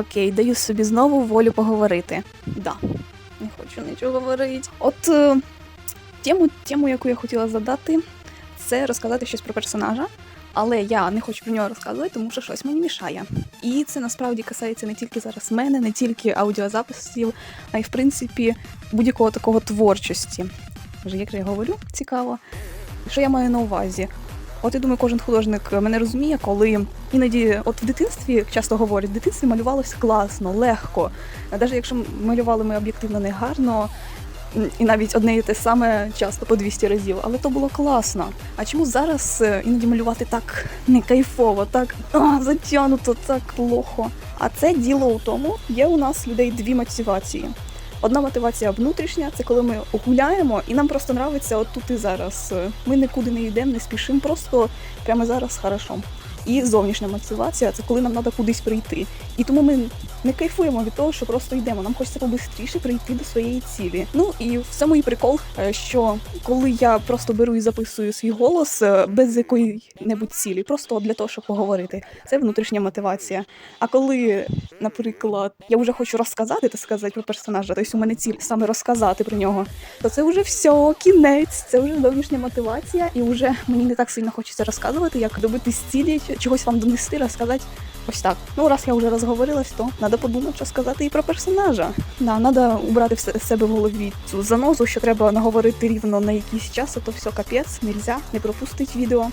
Окей, даю собі знову волю поговорити. Да, не хочу нічого говорити. От е, тему, тему, яку я хотіла задати, це розказати щось про персонажа. Але я не хочу про нього розказувати, тому що щось мені мішає. І це насправді касається не тільки зараз мене, не тільки аудіозаписів, а й в принципі будь-якого такого творчості. Вже як же я говорю, цікаво. Що я маю на увазі? От я думаю, кожен художник мене розуміє, коли іноді, от в дитинстві часто говорять, в дитинстві малювалося класно, легко. Навіть якщо малювали ми об'єктивно негарно, м, і навіть одне і те саме часто по 200 разів, але то було класно. А чому зараз е, іноді малювати так не кайфово, так а, затягнуто, так плохо? А це діло у тому, є у нас людей дві мотивації. Одна мотивація внутрішня це коли ми гуляємо, і нам просто нравиться от тут і зараз. Ми нікуди не йдемо, не спішимо, просто прямо зараз хорошо. І зовнішня мотивація це коли нам треба кудись прийти. І тому ми не кайфуємо від того, що просто йдемо. Нам хочеться побистріше прийти до своєї цілі. Ну і в цьому і прикол, е, що коли я просто беру і записую свій голос е, без якої-небудь цілі, просто для того, щоб поговорити, це внутрішня мотивація. А коли, наприклад, я вже хочу розказати та сказати про персонажа, тобто у мене ціль саме розказати про нього, то це вже все, кінець, це вже зовнішня мотивація, і вже мені не так сильно хочеться розказувати, як добитись цілі, чогось вам донести, розказати. Ось так. Ну, раз я вже розговорилась, то треба подумати, що сказати і про персонажа. Да, треба убрати все себе в голові цю занозу, що треба наговорити рівно на якийсь час, а то все капець, нельзя, не пропустить відео.